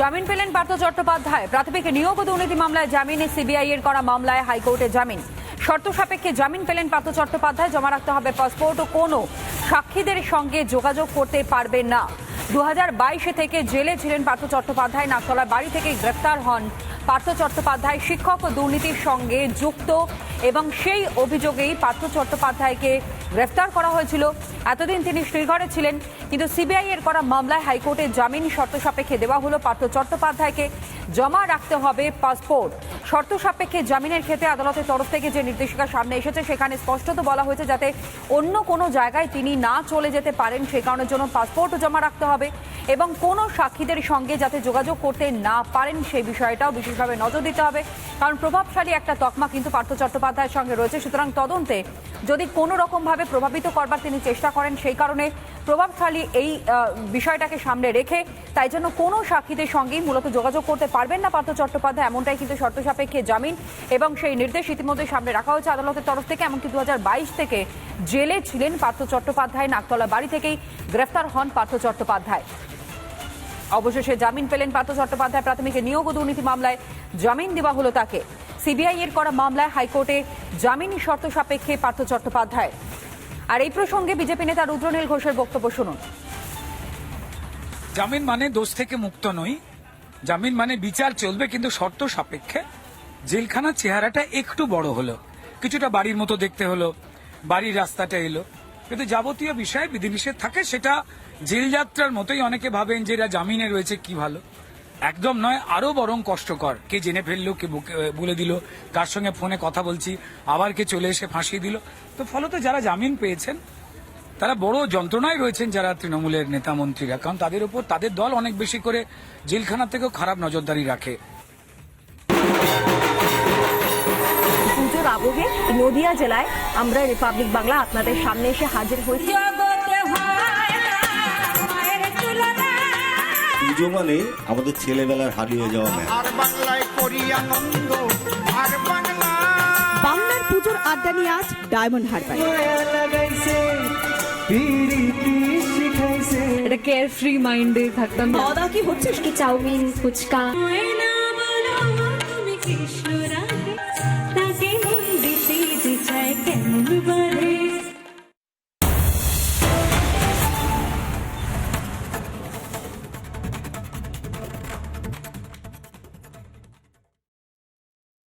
জামিন পেলেন পার্থ চট্টোপাধ্যায়। প্রাথমিক নিয়োগ দুর্নীতি মামলায় জামিনে সিবিআই এর করা মামলায় হাইকোর্টে জামিন। শর্ত সাপেক্ষে জামিন পেলেন পার্থ চট্টোপাধ্যায়, জমা রাখতে হবে পাসপোর্ট ও কোনো সাক্ষীদের সঙ্গে যোগাযোগ করতে পারবেন না। দু থেকে জেলে ছিলেন পার্থ চট্টোপাধ্যায় নাকতলার বাড়ি থেকে গ্রেফতার হন পার্থ চট্টোপাধ্যায় শিক্ষক দুর্নীতির সঙ্গে যুক্ত এবং সেই অভিযোগেই পার্থ চট্টোপাধ্যায়কে গ্রেফতার করা হয়েছিল। এতদিন তিনি শ্রীঘরে ছিলেন, কিন্তু সিবিআই এর করা মামলায় হাইকোর্টে জামিন শর্ত সাপেক্ষে দেওয়া হলো পার্থ চট্টোপাধ্যায়কে। জমা রাখতে হবে পাসপোর্ট। শর্ত সাপেক্ষে জামিনের ক্ষেত্রে আদালতের তরফ থেকে যে নির্দেশিকা সামনে এসেছে, সেখানে স্পষ্টত বলা হয়েছে যাতে অন্য কোনো জায়গায় তিনি না চলে যেতে পারেন, সে কারণের জন্য পাসপোর্টও জমা রাখতে হবে। এবং কোনো সাক্ষীদের সঙ্গে যাতে যোগাযোগ করতে না পারেন সেই বিষয়টাও বিশেষভাবে নজর দিতে হবে। কারণ প্রভাবশালী একটা তকমা কিন্তু পার্থ চট্টোপাধ্যায়ের সঙ্গে রয়েছে। সুতরাং তদন্তে যদি কোনো রকমভাবে প্রভাবিত করবার তিনি চেষ্টা করেন সেই কারণে প্রভাবশালী এই বিষয়টাকে সামনে রেখে তাই জন্য কোনো সাক্ষীদের সঙ্গেই মূলত যোগাযোগ করতে পারবেন না পার্থ চট্টোপাধ্যায়, এমনটাই কিন্তু শর্ত সাপেক্ষে জামিন এবং সেই নির্দেশ ইতিমধ্যে সামনে রাখা হয়েছে আদালতের তরফ থেকে, এমনকি দু হাজার বাইশ থেকে জেলে ছিলেন পার্থ চট্টোপাধ্যায় নাকতলা বাড়ি থেকেই গ্রেফতার হন পার্থ চট্টোপাধ্যায়। অবশেষে জামিন পেলেন পার্থ চট্টোপাধ্যায়, প্রাথমিক নিয়োগ দুর্নীতি মামলায় জামিন দেওয়া হলো তাকে। সিবিআই এর করা মামলায় হাইকোর্টে জামিন শর্ত সাপেক্ষে পার্থ চট্টোপাধ্যায়। আর এই প্রসঙ্গে বিজেপি নেতা রুদ্রনীল ঘোষের বক্তব্য শুনুন। জামিন মানে দোষ থেকে মুক্ত নই। জামিন মানে বিচার চলবে কিন্তু শর্ত সাপেক্ষে। জেলখানার চেহারাটা একটু বড় হলো। কিছুটা বাড়ির মতো দেখতে হলো। বাড়ির রাস্তাটা এলো। কিন্তু যাবতীয় বিষয়ে বিধিনিষেধ থাকে, সেটা জেল যাত্রার মতোই অনেকে ভাবেন যে এরা জামিনে রয়েছে, কি ভালো। একদম নয়, আরও বরং কষ্টকর। কে জেনে ফেলল, কে বলে দিল। কার সঙ্গে ফোনে কথা বলছি, আবার কে চলে এসে ফাঁসিয়ে দিল। তো ফলত যারা জামিন পেয়েছেন, তারা বড় যন্ত্রণায় রয়েছেন যারা তৃণমূলের নেতা মন্ত্রীরা। কারণ তাদের উপর তাদের দল অনেক বেশি করে জেলখানা থেকেও খারাপ নজরদারি রাখে। আবহে নদিয়া জেলায় আমরা রিপাবলিক বাংলা আপনাদের সামনে এসে হাজির হয়েছি। পুজো মানে আমাদের ছেলেবেলার হারিয়ে যাওয়া আর বাংলায় করি আনন্দ আর বাংলা বাংলার পুজোর আড্ডা নিয়ে আজ ডায়মন্ড হারবার। এটা কেয়ার ফ্রি মাইন্ডে থাকতাম। দাদা কি হচ্ছে? কি চাউমিন ফুচকা। কৃষ্ণ।